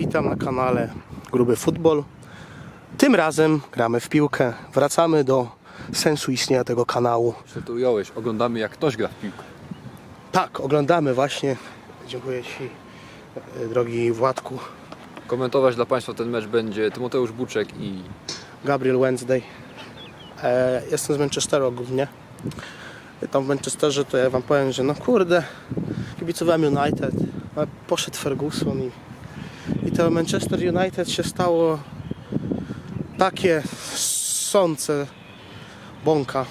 Witam na kanale Gruby Futbol. Tym razem gramy w piłkę. Wracamy do sensu istnienia tego kanału. Że to ująłeś, oglądamy jak ktoś gra w piłkę. Tak, oglądamy właśnie. Dziękuję Ci, e, drogi Władku. Komentować dla Państwa ten mecz będzie Tymoteusz Buczek i Gabriel Wednesday. E, jestem z Manchesteru głównie. Tam w Manchesterze to ja Wam powiem, że no kurde, kibicowałem United, ale poszedł Ferguson i, i to Manchester United się stało takie sące bąka,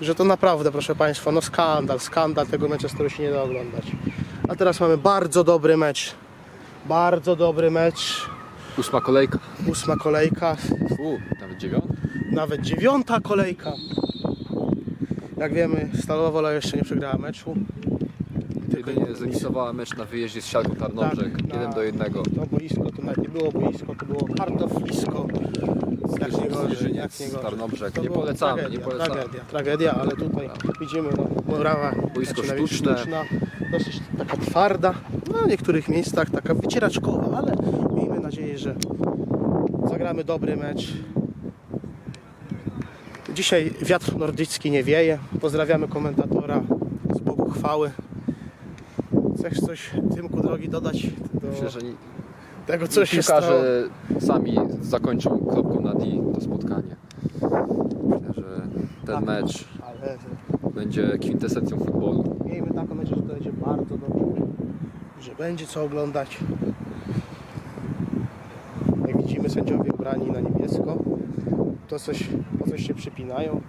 że to naprawdę, proszę Państwa, no skandal, skandal, tego Manchesteru się nie da oglądać. A teraz mamy bardzo dobry mecz, bardzo dobry mecz, ósma kolejka. ósma kolejka, U, nawet dziewiąta. nawet dziewiąta kolejka. Jak wiemy, Stalowa Wola jeszcze nie przegrała meczu. Jedynie zremisowała mecz na wyjeździe z Siarką Tarnobrzeg. Tak, na- 1 do 1. To boisko to nawet nie było boisko, to było kartoflisko. Jak nie gorzej, jak nie gorzej. Tarnobrzeg. Nie polecamy, tragedia, nie polecamy. Tragedia, tragedia, ale tutaj widzimy, no, Morawa Boisko sztuczne. sztuczna, dosyć taka twarda, no w niektórych miejscach taka wycieraczkowa, ale miejmy nadzieję, że zagramy dobry mecz. Dzisiaj wiatr nordycki nie wieje. Pozdrawiamy komentatora z Bogu chwały. Chcesz coś, Tymku drogi, dodać do Myślę, że tego, co się stało? piłkarze sami zakończą kropką na D to spotkanie. Myślę, że ten Tak. mecz Ale będzie kwintesencją futbolu. miejmy taką nadzieję, że to będzie bardzo dobrze, że będzie co oglądać. Jak widzimy, sędziowie ubrani na niebiesko, to coś, po coś się przypinają.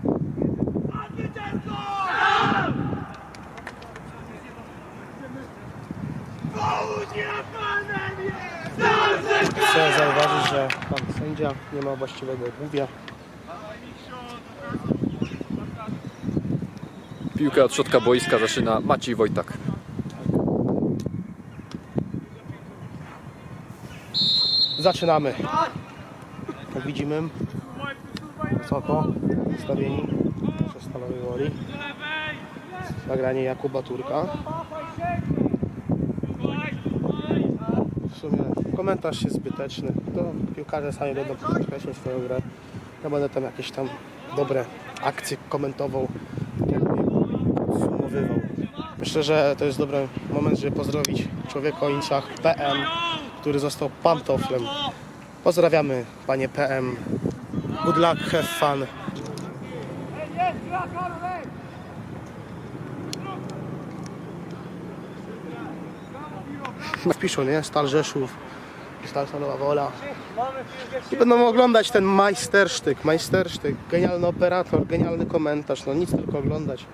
Chcę zauważyć, że pan sędzia nie ma właściwego obuwia. Piłkę od środka boiska zaczyna Maciej Wojtak. Zaczynamy. Jak widzimy, wysoko ustawieni przez stalowej woli. Nagranie Jakuba Turka. Sumie komentarz jest zbyteczny. To piłkarze sami będą podkreślać swoją grę. Ja będę tam jakieś tam dobre akcje komentował, tak podsumowywał. Myślę, że to jest dobry moment, żeby pozdrowić człowieka o incach PM, który został pantoflem. Pozdrawiamy panie PM. Good luck, have fun. Wpiszą, nie? Stal Rzeszów, Stal Wola. I będą oglądać ten majstersztyk, majstersztyk. Genialny operator, genialny komentarz. No nic tylko oglądać.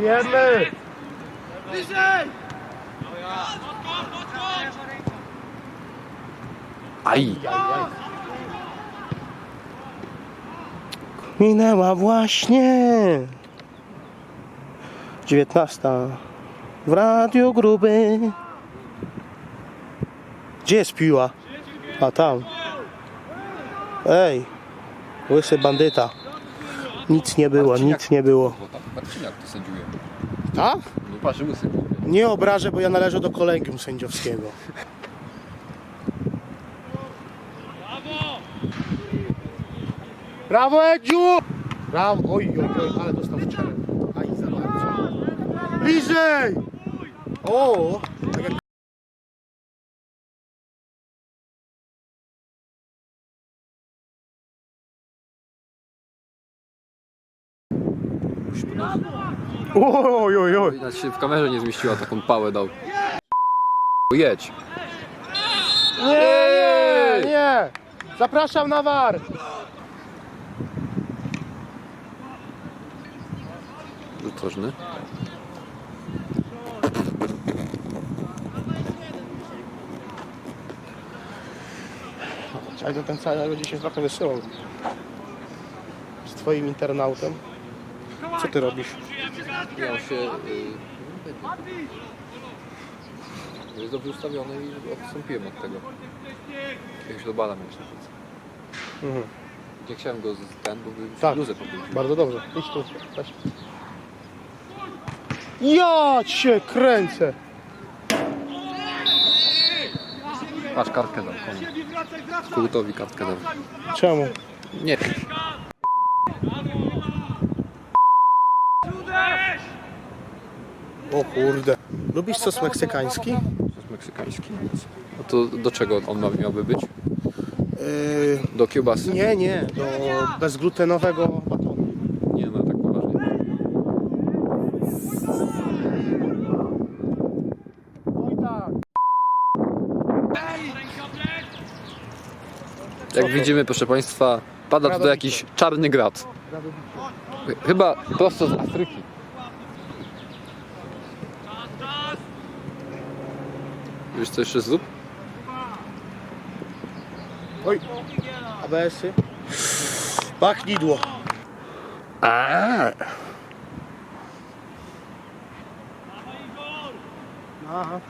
Wiemy! Aj! Minęła właśnie 19 w radiu gruby. Gdzie jest piła? A tam. Ej, łysy bandyta. Nic nie było, nic nie było. Marciniak to sędziuje. Tak? No patrz, łysy. Nie obrażę, bo ja należę do kolegium sędziowskiego. Brawo Edziu! Brawo, oj, oj, oj, ale dostał w czele. Bliżej! O! Oj, oj, oj. Nawet się w kamerze nie zmieściła, taką pałę dał. Jedź. Nie, nie, nie! Zapraszam na war! Rzut Ale to ten cały dzisiaj trochę wysyłał. Z twoim internautem. Co ty robisz? Miał się... y, Jest dobrze ustawiony i odstąpiłem od tego. Jakiegoś lobala miałeś na plecy. Mhm. Nie chciałem go z ten, bo by Tak. bluzę pobrudził. Bardzo dobrze. Idź tu. Weź. Ja cię kręcę. Patrz, kartkę dał komu. Kurtowi kartkę dał. Czemu? Nie. O kurde. Lubisz sos meksykański? Sos meksykański. A to do czego on ma, miałby być? Yy, Do kiełbasy? nie, nie. Do bezglutenowego batonu. Nie, no tak poważnie. Jak widzimy, proszę Państwa, pada tutaj jakiś czarny grat. Chyba prosto z Afryki. Wiesz co jeszcze zrób? Oj. ABS-y. Pachnidło. Eee. Aha,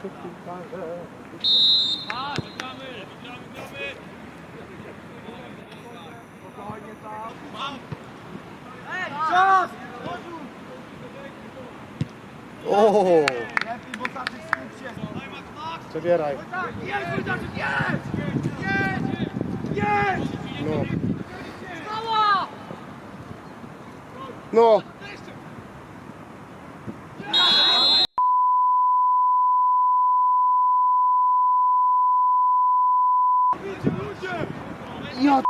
O! Zabieraj. No. No. Ja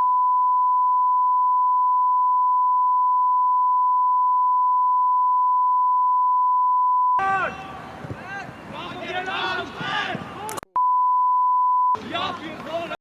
Melhor que o